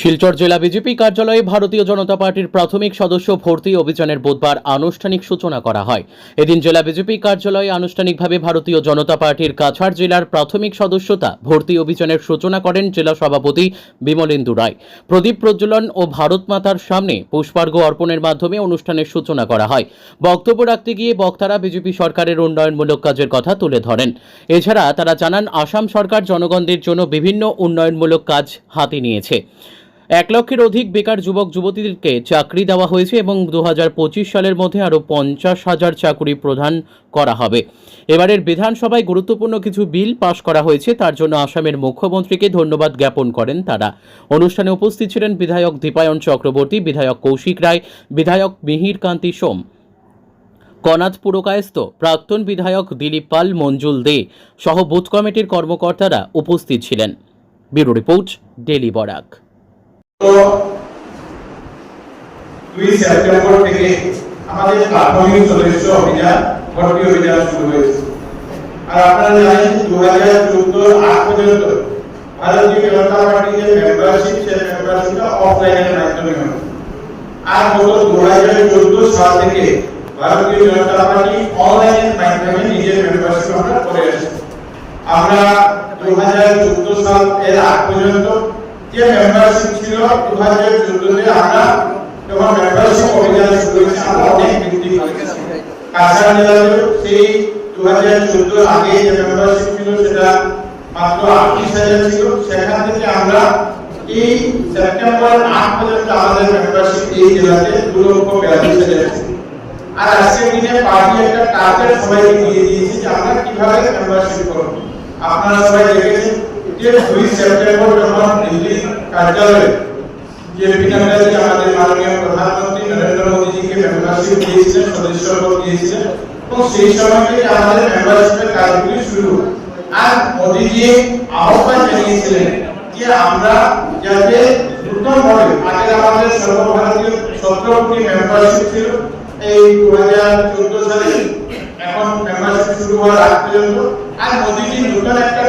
শিলচর জেলা বিজেপি কার্যালয়ে ভারতীয় জনতা পার্টির প্রাথমিক সদস্য ভর্তি অভিযানের বুধবার আনুষ্ঠানিক সূচনা করা হয়। এদিন জেলা বিজেপি কার্যালয়ে আনুষ্ঠানিকভাবে ভারতীয় জনতা পার্টির কাছাড় জেলার প্রাথমিক সদস্যতা ভর্তি অভিযানের সূচনা করেন জেলা সভাপতি বিমলেন্দু রায়। প্রদীপ প্রজ্বলন ও ভারত মাতার সামনে পুষ্পার্ঘ অর্পণের মাধ্যমে অনুষ্ঠানের সূচনা করা হয়। বক্তব্য রাখতে গিয়ে বক্তারা বিজেপি সরকারের উন্নয়নমূলক কাজের কথা তুলে ধরেন। এছাড়া তারা জানান, আসাম সরকার জনগণদের জন্য বিভিন্ন উন্নয়নমূলক কাজ হাতে নিয়েছে। এক লক্ষের অধিক বেকার যুবক যুবতীদেরকে চাকরি দেওয়া হয়েছে এবং দু হাজার পঁচিশ সালের মধ্যে আরও পঞ্চাশ হাজার চাকরি প্রদান করা হবে। এবারের বিধানসভায় গুরুত্বপূর্ণ কিছু বিল পাশ করা হয়েছে, তার জন্য আসামের মুখ্যমন্ত্রীকে ধন্যবাদ জ্ঞাপন করেন তারা। অনুষ্ঠানে উপস্থিত ছিলেন বিধায়ক দীপায়ন চক্রবর্তী, বিধায়ক কৌশিক রায়, বিধায়ক মিহির কান্তি সোম, কনাথ পুরকায়স্থ, প্রাক্তন বিধায়ক দিলীপ পাল, মঞ্জুল দে সহ বুথ কমিটির কর্মকর্তারা উপস্থিত ছিলেন। Bureau report, Daily Barak. দুই সেপ্টেম্বর থেকে আমাদের প্রাথমিক সদস্য অভিযান, ভর্তি অভিযান শুরু হয়েছে। আর আপনারা জানেন দু হাজার চোদ্দ আট পর্যন্ত ভারতীয় জনতা পার্টির যে মেম্বারশিপ সেই মেম্বারশিপটা অফলাইনের মাধ্যমে হয়। আর গত দু হাজার চোদ্দ সাল থেকে ভারতীয় জনতা পার্টি অনলাইনের মাধ্যমে নিজের মেম্বারশিপ আমরা করে আসছি। আমরা দু হাজার চোদ্দ সাল এর আগ পর্যন্ত আর আজকের দিনে পার্টি একটা টার্গেট সবাইকে যে আমরা কীভাবে মেম্বারশিপ করব। আপনারা সবাই দেখেছেন যে দুই সেপ্টেম্বর যখন দিল্লি কার্যালয়ে, যে বিনাগাজি আমাদের মাননীয় প্রধানমন্ত্রী নরেন্দ্র মোদীজিকে মেম্বারশিপ দিয়েছিলেন, সদস্যপদ দিয়েছিলেন, এবং সেই সময় থেকে আমাদের মেম্বারশিপের কাজগুলি শুরু আর মোদীজি আহ্বান জানিয়েছিলেন যে আমরা যাতে দ্রুত মডেল আগে আমাদের সর্বভারতীয় সতেরো কোটি মেম্বারশিপ ছিল, এই দু হাজার চোদ্দ সালে এখন মেম্বারশিপ শুরু হওয়ার আগ পর্যন্ত। আর মোদীজি নতুন একটা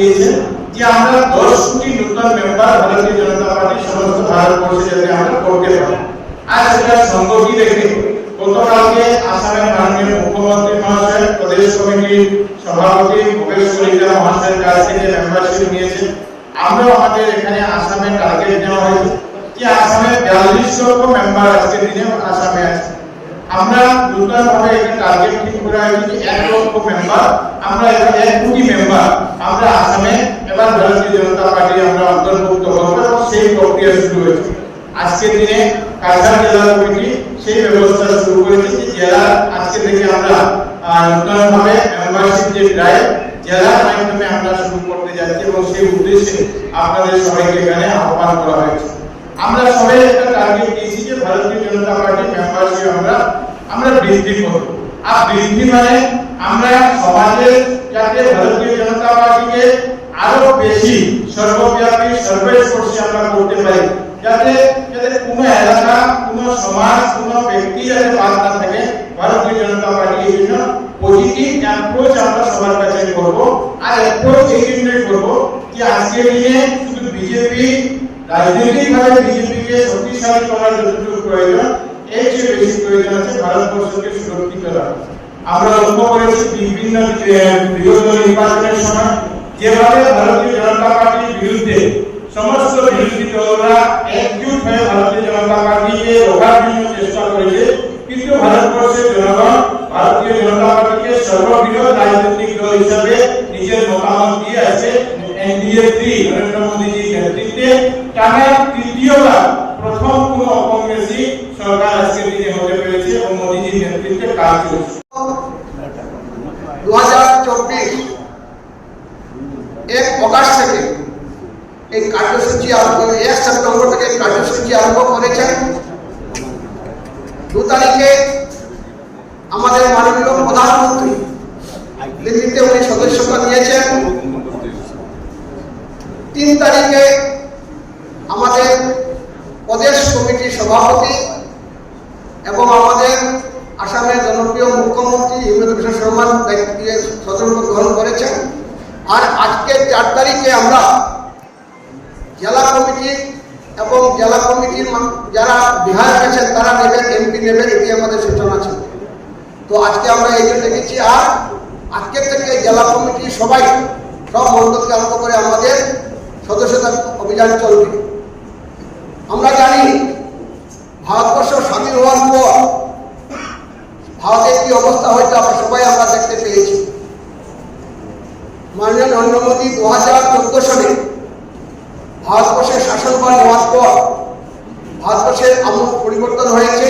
দিয়েছেন যে আমরা দশ কোটি নতুন মেম্বার ভারতীয় জনতা পার্টি সমস্ত ভারতবর্ষে যাতে আমরা করতে পারি আর সেটা সঙ্গতি রেখে গতকালকে আসামের মাননীয় মুখ্যমন্ত্রী মহাশয় প্রদেশ কমিটির সভাপতি ভোগেশ কলিতা মহাশয়ের কাছ থেকে মেম্বারশিপ নিয়েছেন আমরাও আমাদের এখানে আসামের টার্গেট নেওয়া হয়েছে যে আসামে বিয়াল্লিশ লক্ষ মেম্বার আজকের দিনে আসামে আছে আমরা নতুন ভাবে একটা টার্গেট ঠিক করা যে এক লক্ষ মেম্বার আমরা এবার এক কোটি মেম্বার আমরা আসামে, এবার ভারতীয় জনতা পার্টি আমরা অন্তর্ভুক্ত করব এবং সেই প্রক্রিয়া শুরু হয়েছে। আজকের দিনে কাছাড় জেলা কমিটি সেই ব্যবস্থা শুরু করেছে যে জেলা, আজকে থেকে আমরা নতুন ভাবে মেম্বারশিপ যে ড্রাইভ জেলার মাধ্যমে আমরা শুরু করতে যাচ্ছি এবং সেই উদ্দেশ্যে আপনাদের সবাইকে এখানে আহ্বান করা হয়েছে। আমরা সবাই একটা টার্গেট দিয়েছি যে ভারতীয় জনতা পার্টি মেম্বারশিপ আমরা আমরা বৃদ্ধি করব। আর বৃদ্ধি মানে আমরা সমাজে যাতে ভারতীয় জনতা পার্টিকে আরও বেশি সর্বব্যাপী সর্বস্পর্শী আমরা করতে পারি, যাতে যাতে কোনো এলাকা, কোনো সমাজ, কোনো ব্যক্তি যাতে বাদ না থাকে ভারতীয় জনতা পার্টি এই জন্য। পজিটিভ অ্যাপ্রোচ আমরা সবার কাছে করব। আর অ্যাপ্রোচ এই জন্যই করব যে আজকের দিনে শুধু বিজেপি রাজনৈতিকভাবে বিজেপিকে শক্তিশালী করার যতটুকু প্রয়োজন, এর চেয়ে বেশি প্রয়োজন আছে ভারতবর্ষকে সুরক্ষিত রাখা। আমরা লক্ষ্য করেছি বিভিন্ন বিগত নির্বাচনের সময় যেভাবে ভারতীয় জনতা পার্টির বিরুদ্ধে সমস্ত বিরোধী দলরা একজুট হয়ে ভারতীয় জনতা পার্টিকে রোখার জন্য চেষ্টা করেছে, কিন্তু ভারতবর্ষের জনগণ ভারতীয় জনতা পার্টিকে সর্ববৃহৎ রাজনৈতিক দল হিসাবে নিজের মতামত দিয়ে আছে এনডিএ থ্রি নরেন্দ্র এক সেপ্টেম্বর থেকে কার্যসূচি আরম্ভ করেছেন। দু তারিখে আমাদের মাননীয় প্রধানমন্ত্রী দিল্লিতে উনি সদস্যতা নিয়েছেন তিন তারিখে আমাদের প্রদেশ কমিটির সভাপতি এবং আমাদের আসামের জনপ্রিয় মুখ্যমন্ত্রী হিমন্ত বিশ্ব শর্মা সতর্ক গ্রহণ করেছেন। আর আজকে চার তারিখে আমরা জেলা কমিটি এবং জেলা কমিটির যারা বিহার গেছেন তারা নেবেন, এমপি নেবেন, এটি আমাদের সূচনা ছিল। তো আজকে আমরা এই জন্য দেখেছি আর আজকের থেকে জেলা কমিটি সবাই সব মন্ডলকে আরম্ভ করে আমাদের অভিযান চলবে। আমরা জানি ভারতবর্ষ স্বাধীন হওয়ার পর ভারতের কি অবস্থা হয়েছে আমরা সবাই আমরা দেখতে পেয়েছি। মাননীয় নরেন্দ্র মোদী দু হাজার চোদ্দ সালে ভারতবর্ষের শাসনভার নেওয়ার পর ভারতবর্ষের আমূল পরিবর্তন হয়েছে।